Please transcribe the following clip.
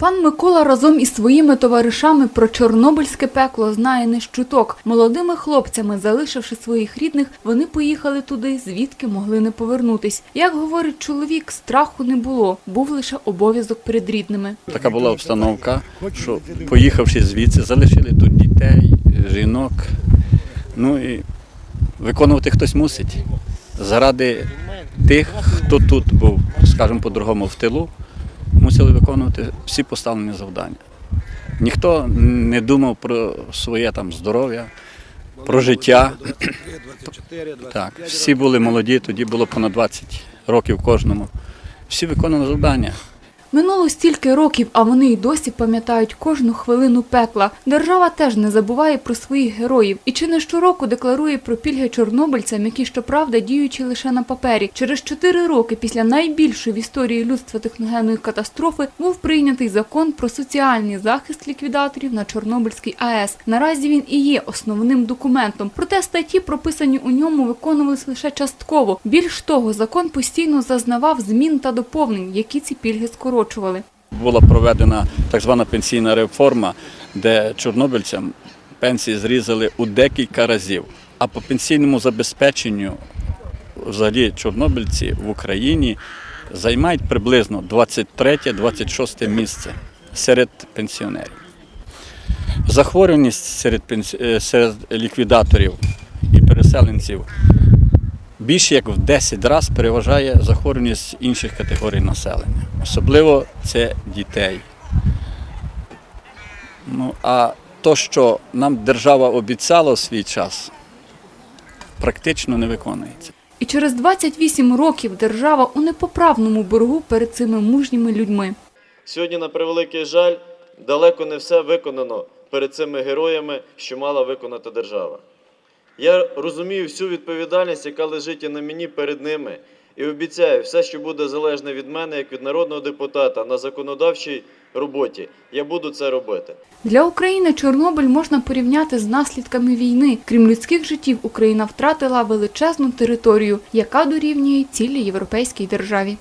Пан Микола разом із своїми товаришами про чорнобильське пекло знає не щуток. Молодими хлопцями, залишивши своїх рідних, вони поїхали туди, звідки могли не повернутись. Як говорить чоловік, страху не було, був лише обов'язок перед рідними. Така була обстановка, що поїхавши звідси, залишили тут дітей, жінок. Ну і виконувати хтось мусить. Заради тих, хто тут був, скажімо по-другому, в тилу, мусили виконувати всі поставлені завдання. Ніхто не думав про своє там здоров'я, про життя. Так, всі були молоді, тоді було понад 20 років кожному. Всі виконували завдання. Минуло стільки років, а вони й досі пам'ятають кожну хвилину пекла. Держава теж не забуває про своїх героїв і чи не щороку декларує про пільги чорнобильцям, які щоправда діючі лише на папері. Через чотири роки після найбільшої в історії людства техногенної катастрофи був прийнятий закон про соціальний захист ліквідаторів на Чорнобильській АЕС. Наразі він і є основним документом. Проте статті, прописані у ньому, виконувалися лише частково. Більш того, закон постійно зазнавав змін та доповнень, які ці пільги скорочували. була проведена так звана пенсійна реформа, де чорнобильцям пенсії зрізали у декілька разів. А по пенсійному забезпеченню взагалі чорнобильці в Україні займають приблизно 23-26 місце серед пенсіонерів. Захворюваність серед, е, ліквідаторів і переселенців більше як в 10 разів переважає захворюваність інших категорій населення. Особливо це дітей. Ну, а то, що нам держава обіцяла у свій час, практично не виконується. І через 28 років держава у непоправному боргу перед цими мужніми людьми. Сьогодні, на превеликий жаль, далеко не все виконано перед цими героями, що мала виконати держава. Я розумію всю відповідальність, яка лежить і на мені перед ними, і обіцяю, все, що буде залежне від мене, як від народного депутата на законодавчій роботі, я буду це робити. Для України Чорнобиль можна порівняти з наслідками війни. Крім людських життів, Україна втратила величезну територію, яка дорівнює цілій європейській державі.